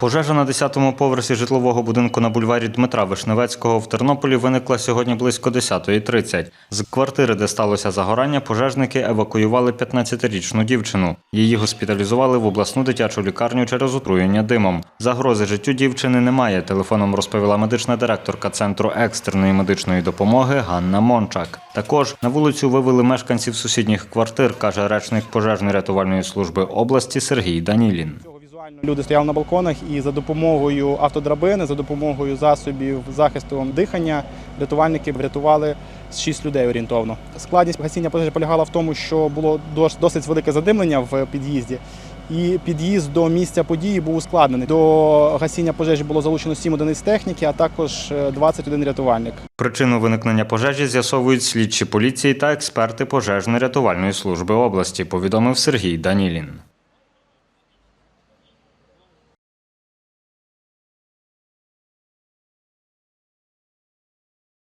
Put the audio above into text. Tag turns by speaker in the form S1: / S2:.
S1: Пожежа на 10-му поверсі житлового будинку на бульварі Дмитра Вишневецького в Тернополі виникла сьогодні близько 10.30. З квартири, де сталося загорання, пожежники евакуювали 15-річну дівчину. Її госпіталізували в обласну дитячу лікарню через отруєння димом. Загрози життю дівчини немає. Телефоном розповіла медична директорка центру екстреної медичної допомоги Ганна Мончак. Також на вулицю вивели мешканців сусідніх квартир, каже речник пожежно-рятувальної служби області Сергій Данілін.
S2: Люди стояли на балконах і за допомогою автодрабини, за допомогою засобів захисту дихання, рятувальники врятували 6 людей орієнтовно. Складність гасіння пожежі полягала в тому, що було досить велике задимлення в під'їзді. І під'їзд до місця події був ускладнений. До гасіння пожежі було залучено 7 одиниць техніки, а також е, 21 рятувальник.
S1: Причину виникнення пожежі з'ясовують слідчі поліції та експерти пожежно-рятувальної служби області, повідомив Сергій Данілін.